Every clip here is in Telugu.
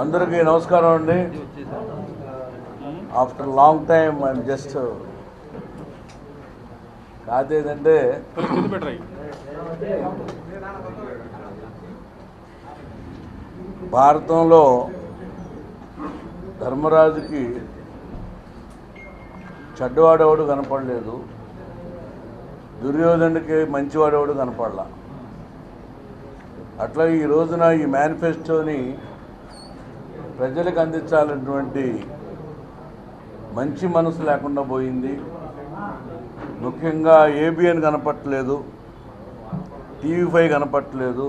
అందరికీ నమస్కారం అండి. After long time I'm just కాదేదంటే ఏంటంటే భారతంలో ధర్మరాజుకి చెడ్డవాడెవడు కనపడలేదు. దుర్యోధనుడికి మంచివాడేవాడు కనపడలా. అట్లా ఈ రోజున ఈ మేనిఫెస్టోని ప్రజలకు అందించాలన్నటువంటి మంచి మనసు లేకుండా పోయింది. ముఖ్యంగా ఏబిఎన్ కనపట్టలేదు టీవీ ఫైవ్ కనపట్టలేదు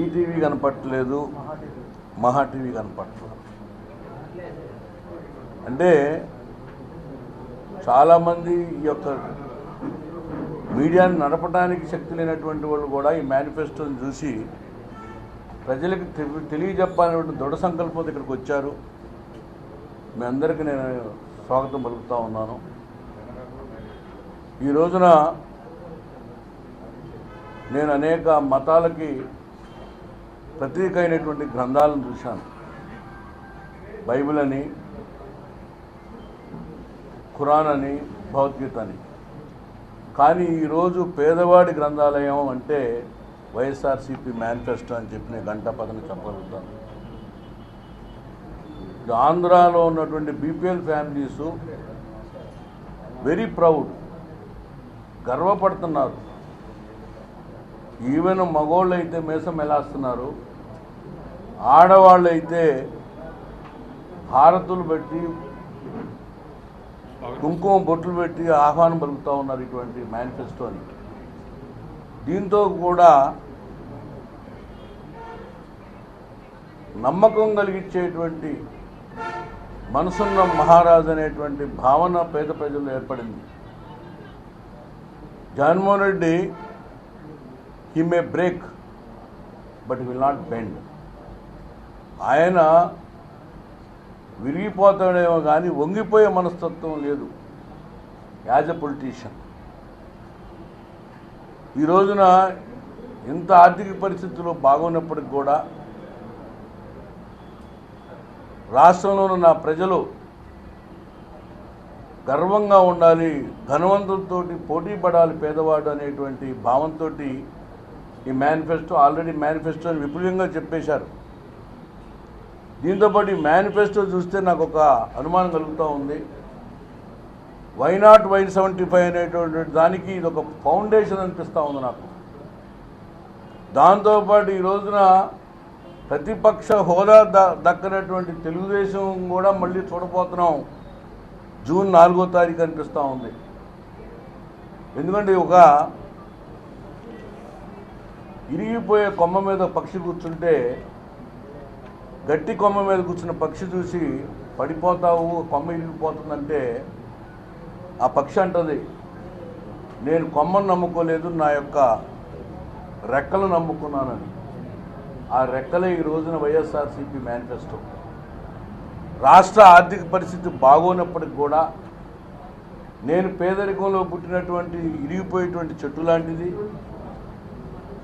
ఈటీవీ కనపట్టలేదు మహా టీవీ కనపట్టలేదు అంటే చాలామంది ఈ యొక్క మీడియాను నడపడానికి శక్తి లేనటువంటి వాళ్ళు కూడా ఈ మేనిఫెస్టోని చూసి ప్రజలకు తెలి- తెలియజెప్పాలనే దృఢ సంకల్పంతో ఇక్కడికి వచ్చారు. మీ అందరికీ నేను స్వాగతం పలుకుతూ ఉన్నాను. ఈ రోజున నేను అనేక మతాలకి ప్రతీక అయినటువంటి గ్రంథాలను చూశాను. బైబిల్ అని ఖురాన్ అని భగవద్గీత అని కానీ ఈరోజు పేదవాడి గ్రంథాలయం అంటే వైఎస్ఆర్సీపీ మేనిఫెస్టో అని చెప్పిన గంట పదని చెప్పగలుగుతాను. ఆంధ్రాలో ఉన్నటువంటి బీపీఎల్ ఫ్యామిలీస్ వెరీ ప్రౌడ్ గర్వపడుతున్నారు. ఈవెన్ మగోళ్ళు అయితే మేసం ఎలాస్తున్నారు ఆడవాళ్ళు అయితే భారతులు పెట్టి కుంకుమ బొట్లు పెట్టి ఆహ్వానం పలుకుతూ ఉన్నారు ఇటువంటి మేనిఫెస్టోని. దీంతో కూడా నమ్మకం కలిగించేటువంటి మనసున్న మహారాజు అనేటువంటి భావన పేద ప్రజల్లో ఏర్పడింది. Jaganmohan Reddy he may break but will not bend ఆయన విరిగిపోతాడేమో కానీ వంగిపోయే మనస్తత్వం లేదు. యాజ్ ఎ పొలిటీషియన్ ఈ రోజున ఇంత ఆర్థిక పరిస్థితులు బాగున్నప్పటికి కూడా రాష్ట్రంలో ఉన్న ప్రజలు గర్వంగా ఉండాలి ధనవంతులతో పోటీ పడాలి పేదవాడు అనేటువంటి భావంతో ఈ మేనిఫెస్టో ఆల్రెడీ మేనిఫెస్టోని విపులంగా చెప్పేశారు. దీంతోపాటు ఈ మేనిఫెస్టో చూస్తే నాకు ఒక అనుమానం కలుగుతూ ఉంది. Why not why seventy five అనేటువంటి దానికి ఇది ఒక ఫౌండేషన్ అనిపిస్తూ ఉంది నాకు. దాంతోపాటు ఈ రోజున ప్రతిపక్ష హోదా ద దక్కనటువంటి తెలుగుదేశం కూడా మళ్ళీ చూడబోతున్నాం. జూన్ నాలుగో తారీఖు అనిపిస్తూ ఉంది. ఎందుకంటే ఒక ఇరిగిపోయే కొమ్మ మీద పక్షి కూర్చుంటే గట్టి కొమ్మ మీద కూర్చున్న పక్షి చూసి పడిపోతావు కొమ్మ ఇరిగిపోతుందంటే ఆ పక్షి అంటది నేను కొమ్మను నమ్ముకోలేదు నా యొక్క రెక్కలు నమ్ముకున్నానని. ఆ రెక్కలే ఈ రోజున వైఎస్ఆర్సీపీ మేనిఫెస్టో. రాష్ట్ర ఆర్థిక పరిస్థితి బాగోనప్పటికి కూడా నేను పేదరికంలో పుట్టినటువంటి ఇరిగిపోయేటువంటి చెట్టు లాంటిది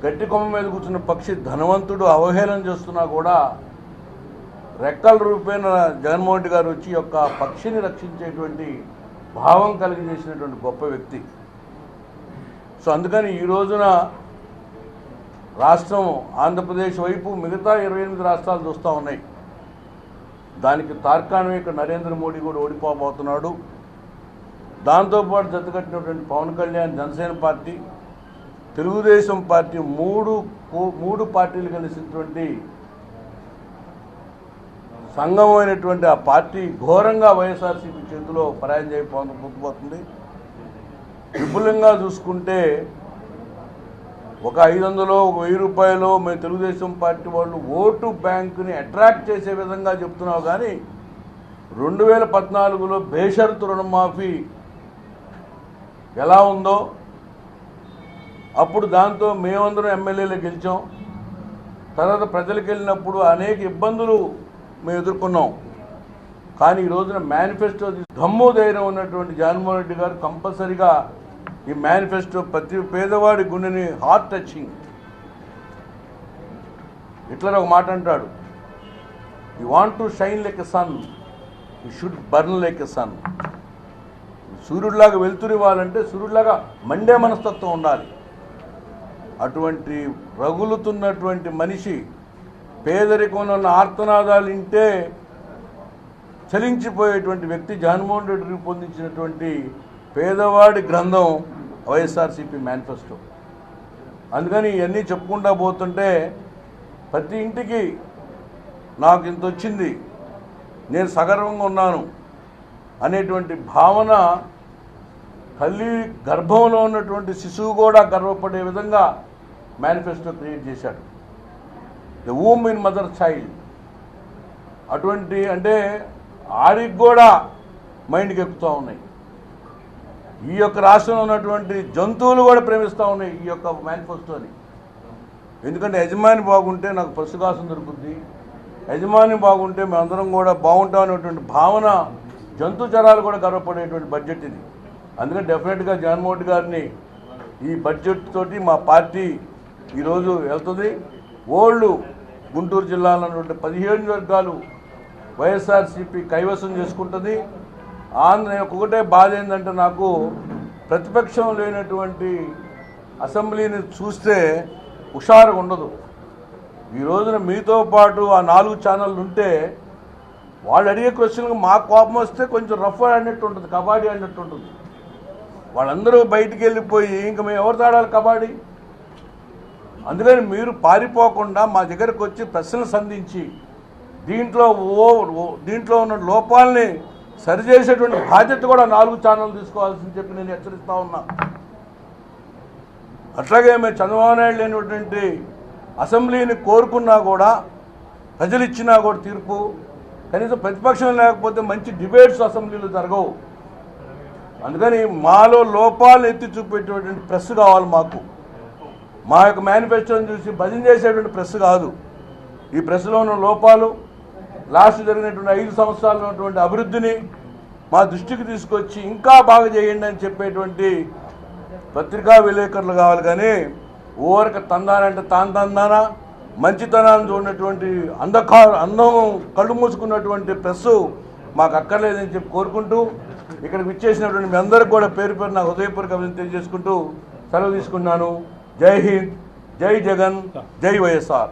గట్టి కొమ్మ మీద కూర్చున్న పక్షి ధనవంతుడు అవహేళన చేస్తున్నా కూడా రెక్కల రూపేణ జగన్మోహన్ రెడ్డి గారు వచ్చి యొక్క పక్షిని రక్షించేటువంటి భావం కలిగజేసినటువంటి గొప్ప వ్యక్తి. సో అందుకని ఈ రోజున రాష్ట్రం ఆంధ్రప్రదేశ్ వైపు మిగతా ఇరవై ఎనిమిది రాష్ట్రాలు చూస్తూ ఉన్నాయి. దానికి తార్కాణిక నరేంద్ర మోడీ కూడా ఓడిపోబోతున్నాడు. దాంతోపాటు జతకట్టినటువంటి పవన్ కళ్యాణ్ జనసేన పార్టీ తెలుగుదేశం పార్టీ మూడు మూడు పార్టీలు కలిసినటువంటి సంఘం అయినటువంటి ఆ పార్టీ ఘోరంగా వైఎస్ఆర్సీపీ చేతిలో పరాజయం చేయబోతుంది విపులంగా చూసుకుంటే ఒక ఐదు వందలు ఒక వెయ్యి రూపాయలు మేము తెలుగుదేశం పార్టీ వాళ్ళు ఓటు బ్యాంకుని అట్రాక్ట్ చేసే విధంగా చెప్తున్నావు కానీ రెండు వేల పద్నాలుగులో బేషరతు రుణమాఫీ ఎలా ఉందో అప్పుడు దాంతో మేమందరం ఎమ్మెల్యేలు గెలిచాం. తర్వాత ప్రజలకు వెళ్ళినప్పుడు అనేక ఇబ్బందులు మేము ఎదుర్కొన్నాం. కానీ ఈ రోజున మేనిఫెస్టో తీసి దమ్ము ధైర్యం ఉన్నటువంటి జగన్మోహన్ రెడ్డి గారు కంపల్సరిగా ఈ మేనిఫెస్టో ప్రతి పేదవాడి గుండెని హార్ట్ టచింగ్ హిట్లర్ ఒక మాట అంటాడు you want to shine like a sun you should burn like a sun సూర్యుడిలాగా వెళ్తురివ్వాలంటే సూర్యుడిలాగా మండే మనస్తత్వం ఉండాలి. అటువంటి రగులుతున్నటువంటి మనిషి పేదరికంలో ఉన్న ఆర్తనాదాలు వింటే చలించిపోయేటువంటి వ్యక్తి జగన్మోహన్ రెడ్డి రూపొందించినటువంటి పేదవాడి గ్రంథం వైఎస్ఆర్సీపీ మేనిఫెస్టో. అందుకని ఇవన్నీ చెప్పుకుంటా పోతుంటే ప్రతి ఇంటికి నాకు ఇంత వచ్చింది నేను సగర్వంగా ఉన్నాను అనేటువంటి భావన తల్లి గర్భంలో ఉన్నటువంటి శిశువు కూడా గర్వపడే విధంగా మేనిఫెస్టో క్రియేట్ చేశాడు. The womb in mother child అటువంటి అంటే ఆడికి కూడా మైండ్కి ఎక్కుతూ ఉన్నాయి. ఈ యొక్క రాష్ట్రంలో ఉన్నటువంటి జంతువులు కూడా ప్రేమిస్తూ ఉన్నాయి ఈ యొక్క మేనిఫెస్టోని ఎందుకంటే యజమాని బాగుంటే నాకు పశుకాసం దొరుకుద్ది. యజమాని బాగుంటే మేమందరం కూడా బాగుంటాం అనేటువంటి భావన జంతు చరాలు కూడా గర్వపడేటువంటి బడ్జెట్ ఇది. అందుకని డెఫినెట్గా జగన్మోహన్ గారిని ఈ బడ్జెట్ తోటి మా పార్టీ ఈరోజు వెళ్తుంది. ఓల్డ్ గుంటూరు జిల్లాలో ఉన్నటువంటి పదిహేను వర్గాలు వైఎస్ఆర్సీపీ కైవసం చేసుకుంటుంది. ఆంధ్ర ఒకటే బాధ ఏంటంటే నాకు ప్రతిపక్షం లేనటువంటి అసెంబ్లీని చూస్తే హుషారుగా ఉండదు. ఈ రోజున మీతో పాటు ఆ నాలుగు ఛానళ్ళు ఉంటే వాళ్ళు అడిగే క్వశ్చన్కి మా కోపం వస్తే కొంచెం రఫ్ అన్నట్టు ఉంటుంది కబడ్డీ అన్నట్టు ఉంటుంది. వాళ్ళందరూ బయటికి వెళ్ళిపోయి ఇంక మేము ఎవరు తాడాలి కబడ్డీ? అందుకని మీరు పారిపోకుండా మా దగ్గరకు వచ్చి ప్రశ్నలు సంధించి దీంట్లో ఓ ఓ- దీంట్లో ఉన్న లోపాలని సరిచేసేటువంటి బాధ్యత కూడా నాలుగు ఛానల్ తీసుకోవాల్సింది చెప్పి నేను హెచ్చరిస్తా ఉన్నా. అట్లాగే మేము చంద్రబాబు నాయుడు లేనటువంటి అసెంబ్లీని కోరుకున్నా కూడా ప్రజలు ఇచ్చినా కూడా తీర్పు కనీసం ప్రతిపక్షం లేకపోతే మంచి డిబేట్స్ అసెంబ్లీలో జరగవు. అందుకని మాలో లోపాలు ఎత్తి చూపేటటువంటి ప్రెస్ కావాలి మాకు. మా యొక్క మేనిఫెస్టోని చూసి భజన చేసేటువంటి ప్రెస్ కాదు. ఈ ప్రెస్లో ఉన్న లోపాలు లాస్ట్ జరిగినటువంటి ఐదు సంవత్సరాలు ఉన్నటువంటి అభివృద్ధిని మా దృష్టికి తీసుకొచ్చి ఇంకా బాగా చేయండి అని చెప్పేటువంటి పత్రికా విలేకరులు కావాలి కానీ ఓరక తందానంటే తాను తందానా మంచితనాన్ని చూడనటువంటి అంధకా అందం కళ్ళు మూసుకున్నటువంటి ప్రెస్ మాకు అక్కర్లేదని చెప్పి కోరుకుంటూ ఇక్కడికి విచ్చేసినటువంటి మీ అందరికి కూడా పేరు పేరు నా హృదయపూర్వక అభివృద్ధి తెలియజేసుకుంటూ సెలవు తీసుకున్నాను జై హింద్ జై జగన్ జై వైఎస్ఆర్.